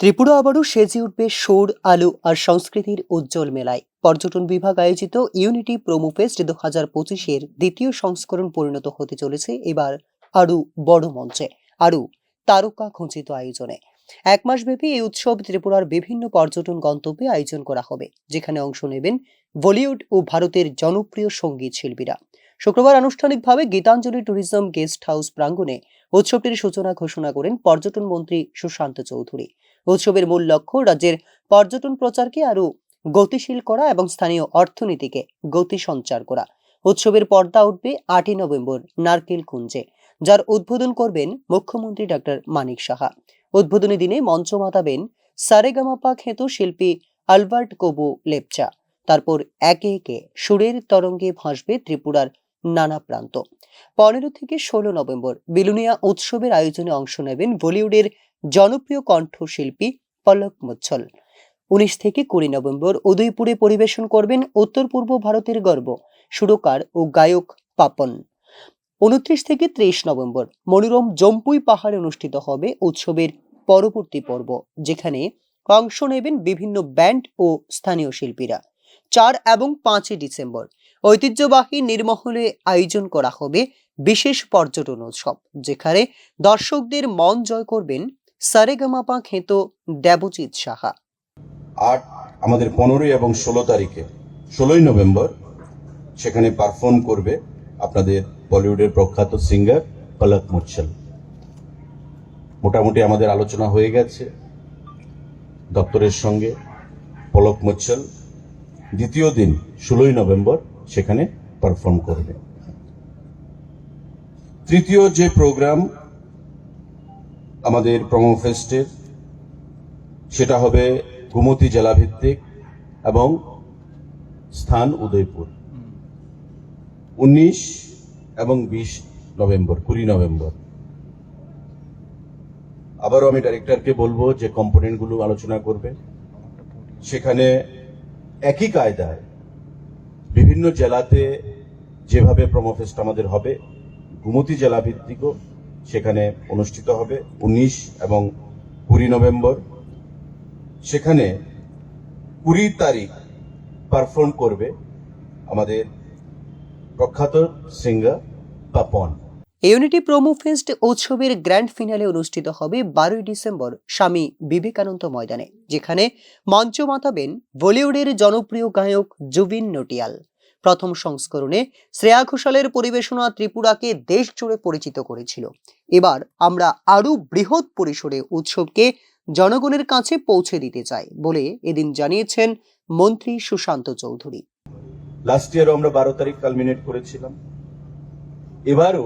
ত্রিপুরা আবারও সেজে উঠবে সোর, আলো আর সংস্কৃতির উজ্জ্বল মেলায়। পর্যটন বিভাগ আয়োজিত ইউনিটি প্রোমো ফেস্ট দু হাজার পঁচিশের দ্বিতীয় সংস্করণ পরিণত হতে চলেছে এবার আরও বড় মঞ্চে, আরও তারকা খচিত আয়োজনে। এক মাসব্যাপী এই উৎসব ত্রিপুরার বিভিন্ন পর্যটন গন্তব্যে আয়োজন করা হবে, যেখানে অংশ নেবেন বলিউড ও ভারতের জনপ্রিয় সংগীত শিল্পীরা। শুক্রবার আনুষ্ঠানিকভাবে গীতাঞ্জলি ট্যুরিজম গেস্ট হাউস প্রাঙ্গণে উৎসবটির সূচনা ঘোষণা করেন পর্যটন মন্ত্রী সুশান্ত চৌধুরী। উৎসবের মূল লক্ষ্য রাজ্যের পর্যটন প্রচারকে আরও গতিশীল করা এবং স্থানীয় অর্থনীতিকে গতি সঞ্চার করা। উৎসবের পর্দা উঠবে আটই নভেম্বর নারকেল কুঞ্জে যার উদ্বোধন করবেন মুখ্যমন্ত্রী ডক্টর মানিক সাহা। উদ্বোধনী দিনে মঞ্চ মাতাবেন সারেগামাপা খ্যাত শিল্পী আলবার্ট কোবো লেপচা। তারপর একে একে সুরের তরঙ্গে ভাসবে ত্রিপুরার নানা প্রান্ত। পনেরো থেকে ষোলো নভেম্বর, বিলুনিয়া উৎসবের আয়োজনে অংশ নেবেন বলিউডের জনপ্রিয় কণ্ঠশিল্পী পলক মুচ্ছল। উনিশ থেকে কুড়ি নভেম্বর, উদয়পুরে পরিবেশন করবেন উত্তর পূর্ব ভারতের গর্ব, সুরকার ও গায়ক পাপন। উনত্রিশ থেকে ত্রিশ নভেম্বর, মনোরম জম্পুই পাহাড়ে অনুষ্ঠিত হবে উৎসবের পরবর্তী পর্ব, যেখানে অংশ নেবেন বিভিন্ন ব্যান্ড ও স্থানীয় শিল্পীরা। চার এবং পাঁচই ডিসেম্বর ঐতিহ্যবাহী নির্মহলে আয়োজন করা হবে বিশেষ পর্যটন উৎসব, যেখানে দর্শকদের মন জয় করবেন সারেগামাপা খেত দেবজিৎ সাহা। আট আমাদের পনেরোই এবং ষোলো তারিখে, ষোলোই নভেম্বর, সেখানে পারফর্ম করবে আপনাদের বলিউডের প্রখ্যাত সিঙ্গার পলক মুচ্ছল। মোটামুটি আমাদের আলোচনা হয়ে গেছে দপ্তরের সঙ্গে পলক মুচ্ছল। দ্বিতীয় দিন, ষোলোই নভেম্বর সেখানে পারফর্ম করবে। তৃতীয় যে প্রোগ্রাম আমাদের প্রোমো ফেস্টের সেটা হবে গোমতী জেলা ভিত্তিক এবং স্থান উদয়পুর। উনিশ এবং বিশ নভেম্বর, কুড়ি নভেম্বর। আবারও আমি ডাইরেক্টরকে বলব যে কম্পোনেন্টগুলো আলোচনা করবে। সেখানে একই কায়দায় বিভিন্ন জেলাতে যেভাবে প্রমোফেস্ট আমাদের হবে, গুমতি জেলা ভিত্তিকও সেখানে অনুষ্ঠিত হবে, উনিশ এবং কুড়ি নভেম্বর। সেখানে কুড়ি তারিখ পারফর্ম করবে আমাদের প্রখ্যাত singer Papon unity promo fest উৎসবের গ্র্যান্ড ফিনালে অনুষ্ঠিত হবে বারোই ডিসেম্বর স্বামী বিবেকানন্দ ময়দানে, যেখানে মঞ্চ মাতাবেন বলিউডের জনপ্রিয় গায়ক জুবিন নটিয়াল। প্রথম সংস্করণে শ্রেয়া ঘোষালের পরিবেশনা ত্রিপুরাকে দেশ জুড়ে পরিচিত করেছিল। এবার আমরা আরও বৃহৎ পরিসরে উৎসবকে জনগণের কাছে পৌঁছে দিতে চাই বলে এদিন জানিয়েছেন মন্ত্রী সুশান্ত চৌধুরী। লাস্ট ইয়ারও আমরা বারো তারিখ কালমিনেট করেছিলাম। এবারও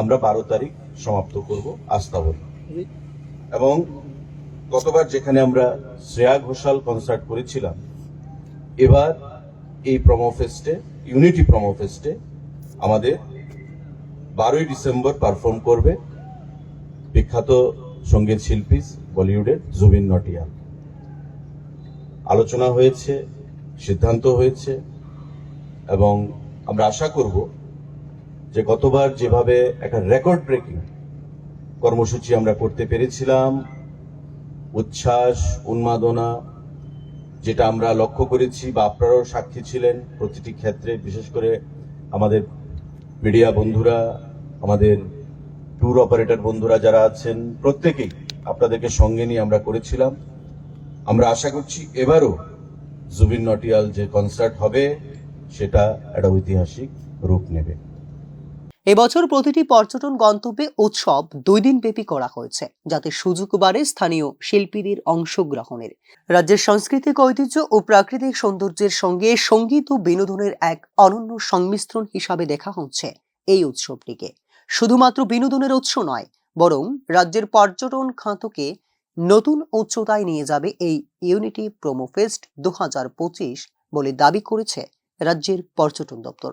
আমরা বারো তারিখ সমাপ্ত করব আস্তাবল এবং গতবার যেখানে আমরা শ্রেয়া ঘোষাল কনসার্ট করেছিলাম, এবার এই প্রমো ফেস্টে ইউনিটি প্রমো ফেস্টে আমাদের বারোই ডিসেম্বর পারফর্ম করবে বিখ্যাত সংগীত শিল্পী বলিউডের জুবিন নটিয়াল। আলোচনা হয়েছে, সিদ্ধান্ত হয়েছে, এবং আমরা আশা করব যে গতবার যেভাবে একটা রেকর্ড ব্রেকিং কর্মসূচি আমরা করতে পেরেছিলাম, উচ্ছ্বাস, উন্মাদনা, যেটা আমরা লক্ষ্য করেছি বা আপনারাও সাক্ষী ছিলেন প্রতিটি ক্ষেত্রে, বিশেষ করে আমাদের মিডিয়া বন্ধুরা, আমাদের ট্যুর অপারেটর বন্ধুরা যারা আছেন, প্রত্যেকেই আপনাদেরকে সঙ্গে নিয়ে আমরা করেছিলাম। আমরা আশা করছি এবারও জুবিন নটিয়াল যে কনসার্ট হবে, সেটা একটা ঐতিহাসিক রূপ নেবে। এবছর প্রতিটি পর্যটন গন্তব্যে উৎসব দুই দিন ব্যাপী করা হয়েছে, যাতে সুযোগ বাড়ে স্থানীয় শিল্পীদের অংশগ্রহণের। রাজ্যের সাংস্কৃতিক ঐতিহ্য ও প্রাকৃতিক সৌন্দর্যের সঙ্গে সংগীত ও বিনোদনের এক অনন্য সংমিশ্রণ হিসাবে দেখা হচ্ছে এই উৎসবটিকে। শুধুমাত্র বিনোদনের উৎস নয়, বরং রাজ্যের পর্যটন খাতকে নতুন উচ্চতায় নিয়ে যাবে এই ইউনিটি প্রোমো ফেস্ট দু বলে দাবি করেছে রাজ্যের পর্যটন দপ্তর।